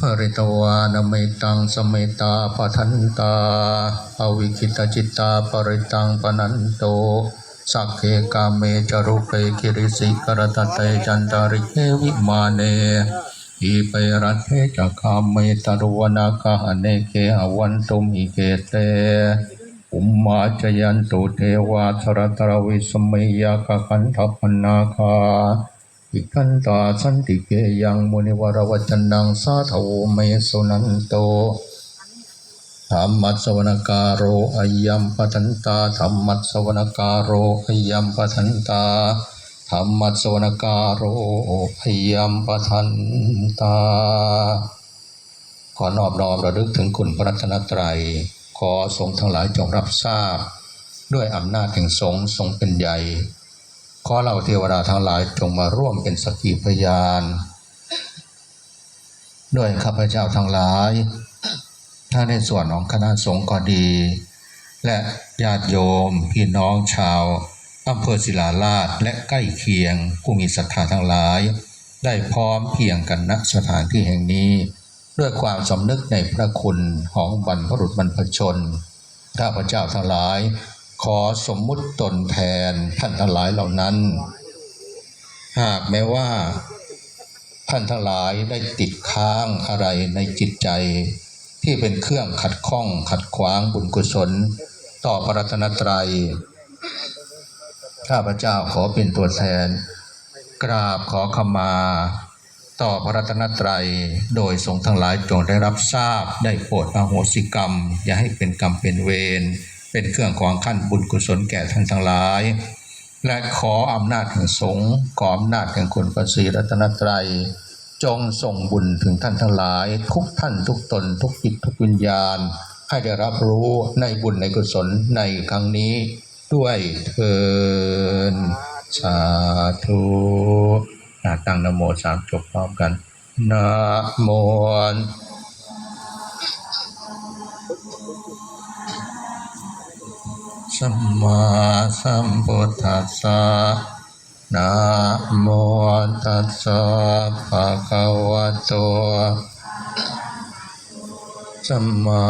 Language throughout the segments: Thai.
ภริตวานเมตังสเมตาปทันตาอวิคิตจิตตาปริตังปนันโตสักเคกาเมจารุเปกิริสิกรตเตจันตาริเกวิมาเนอีเปรัตเทจักามเมตรุวนาคาเนเกหวันตุมิเกเตอุมมาจยันตุเทวาสรตรวิสเมยากขันธปนาคา อิคันตาสันติเกยังมุนิวรวัจนังสาธโวเมสุนันโตธรรมัสสวนการโรอายัมปัทันตาธรรมัสสวนการโรอายัมปัทันตาธรรมัสสวนการโรอายัมปัทันตา ขอนอบน้อมระลึกถึงคุณพระรัตนตรัย ขอสงฆ์ทั้งหลายจงรับทราบ ด้วยอำนาจแห่งสงฆ์ทรงเป็นใหญ่ ขอเราเทวดาทั้งหลายจงมาร่วมเป็นสักขีพยาน ด้วยข้าพเจ้าทั้งหลายถ้าในส่วนของคณะสงฆ์ก็ดี และญาติโยม พี่น้องชาวอำเภอศิลาลาดและใกล้เคียงผู้มีศรัทธาทั้งหลาย ได้พร้อมเพียงกันณสถานที่แห่งนี้ ด้วยความสำนึกในพระคุณของบรรพบุรุษบรรพชนข้าพเจ้าทั้งหลาย ขอสมมุติตนแทนท่านทั้งหลายเหล่านั้น หากแม้ว่า ท่านทั้งหลายได้ติดค้างอะไรในจิตใจ ที่เป็นเครื่องขัดข้องขัดขวางบุญกุศล ต่อพระรัตนตรัยข้าพเจ้าขอเป็นตัวแทน กราบขอขมา ต่อพระรัตนตรัย โดยทรงทั้งหลายจงได้รับทราบได้โปรดอโหสิกรรม อย่าให้เป็นกรรมเป็นเวร เป็นเครื่องของขั้นบุญกุศลแก่ท่านทั้งหลาย และขออำนาจแห่งสงฆ์ขออำนาจแห่งคุณพระศรีรัตนตรัย จงส่งบุญถึงท่านทั้งหลาย ทุกท่านทุกตน ทุกจิตทุกวิญญาณ ให้ได้รับรู้ในบุญในกุศลในครั้งนี้ด้วยเทินสาธุอ่าตั้งนโมสามจบพร้อมกันนะโม สัมมาสัมพุทธัสสะนะโมตัสสะภะคะวะโตสัมมา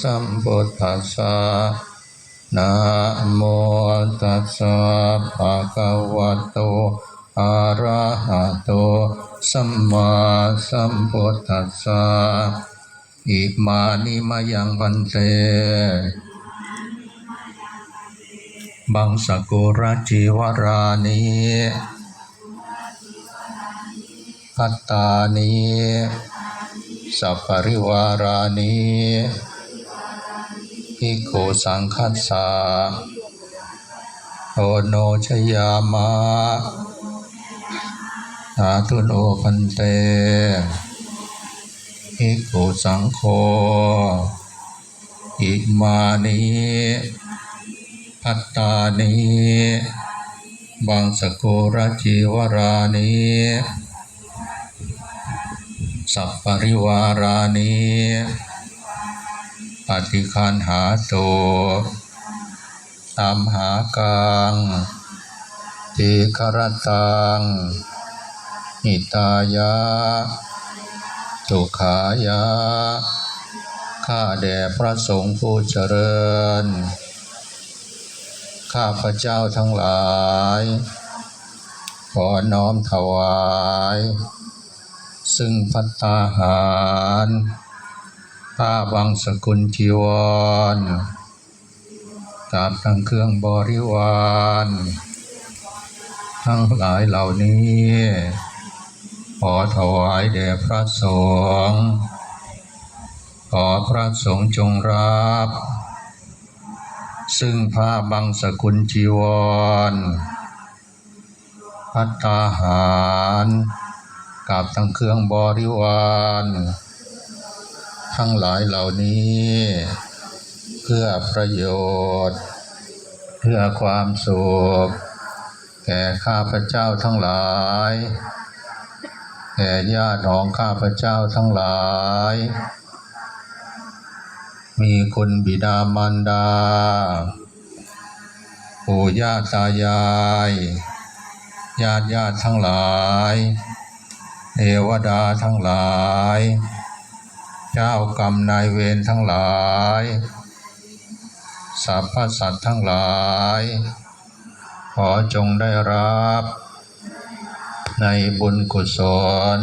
สัมพุทธัสสะนะโมตัสสะภะคะวะโตอะระหะโตสัมมาสัมพุทธัสสะอิมานิมายังพันเต บังสกุรจิวรานิพัตตานิสัพปริวารานิภิกสังคัสสาโอโนชยามะสาธุโนพันเตภิกขุสังโฆ อิมานิ พัตตานิบังสกุรจิวรานิสัพปริวารานิปฏิคันหาโตตามหากังติครตังหิตายะสุขายะข้าแด่พระสงฆ์ผู้เจริญ ข้าพระเจ้าทั้งหลาย ขอน้อมถวาย ซึ่งพัตตาหารผ้าบางสกุลจีวรกาบทั้งเครื่องบริวารทั้งหลายเหล่านี้ ขอถวายแด่พระสงฆ์ขอพระสงฆ์จงรับ ซึ่งผ้าบังสกุลจีวร พัตตาหารกับทั้งเครื่องบริวารทั้งหลายเหล่านี้ เพื่อประโยชน์ เพื่อความสุขแก่ข้าพเจ้าทั้งหลายแก่ญาติของข้าพเจ้าทั้งหลาย มีคุณบิดามารดาปู่ย่าตายาย ญาติญาติทั้งหลายเทวดาทั้งหลาย เจ้ากรรมนายเวรทั้งหลายสรรพสัตว์ทั้งหลาย ขอจงได้รับ ในบุญกุศล